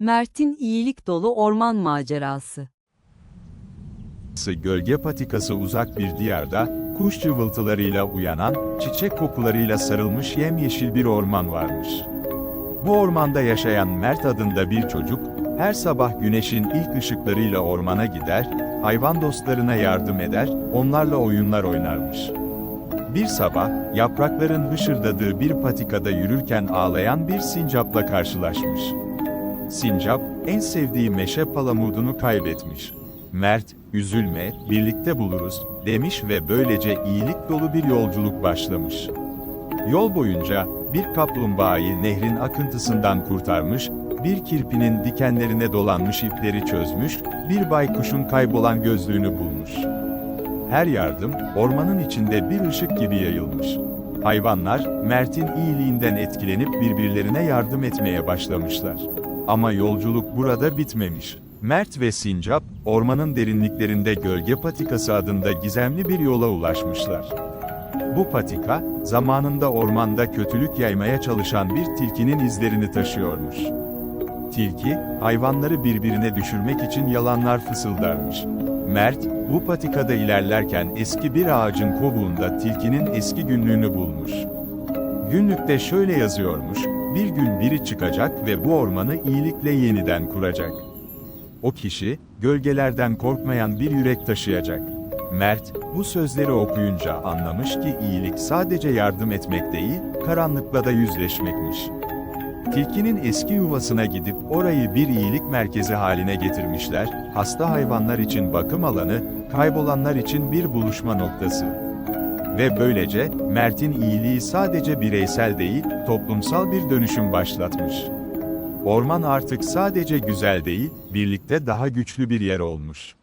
Mert'in iyilik dolu orman macerası. gölge patikası uzak bir diyarda, kuş cıvıltılarıyla uyanan, çiçek kokularıyla sarılmış yemyeşil bir orman varmış. Bu ormanda yaşayan Mert adında bir çocuk, her sabah güneşin ilk ışıklarıyla ormana gider, hayvan dostlarına yardım eder, onlarla oyunlar oynarmış. Bir sabah, yaprakların hışırdadığı bir patikada yürürken ağlayan bir sincapla karşılaşmış. Sincap, en sevdiği meşe palamudunu kaybetmiş. Mert, üzülme, birlikte buluruz, demiş ve böylece iyilik dolu bir yolculuk başlamış. Yol boyunca, bir kaplumbağayı nehrin akıntısından kurtarmış, bir kirpinin dikenlerine dolanmış ipleri çözmüş, bir baykuşun kaybolan gözlüğünü bulmuş. Her yardım, ormanın içinde bir ışık gibi yayılmış. Hayvanlar, Mert'in iyiliğinden etkilenip birbirlerine yardım etmeye başlamışlar. Ama yolculuk burada bitmemiş. Mert ve Sincap, ormanın derinliklerinde Gölge Patikası adında gizemli bir yola ulaşmışlar. Bu patika, zamanında ormanda kötülük yaymaya çalışan bir tilkinin izlerini taşıyormuş. Tilki, hayvanları birbirine düşürmek için yalanlar fısıldarmış. Mert, bu patikada ilerlerken eski bir ağacın kovuğunda tilkinin eski günlüğünü bulmuş. Günlükte şöyle yazıyormuş, bir gün biri çıkacak ve bu ormanı iyilikle yeniden kuracak. O kişi, gölgelerden korkmayan bir yürek taşıyacak. Mert, bu sözleri okuyunca anlamış ki iyilik sadece yardım etmek değil, karanlıkla da yüzleşmekmiş. Tilkinin eski yuvasına gidip orayı bir iyilik merkezi haline getirmişler, hasta hayvanlar için bakım alanı, kaybolanlar için bir buluşma noktası. Ve böylece, Mert'in iyiliği sadece bireysel değil, toplumsal bir dönüşüm başlatmış. Orman artık sadece güzel değil, birlikte daha güçlü bir yer olmuş.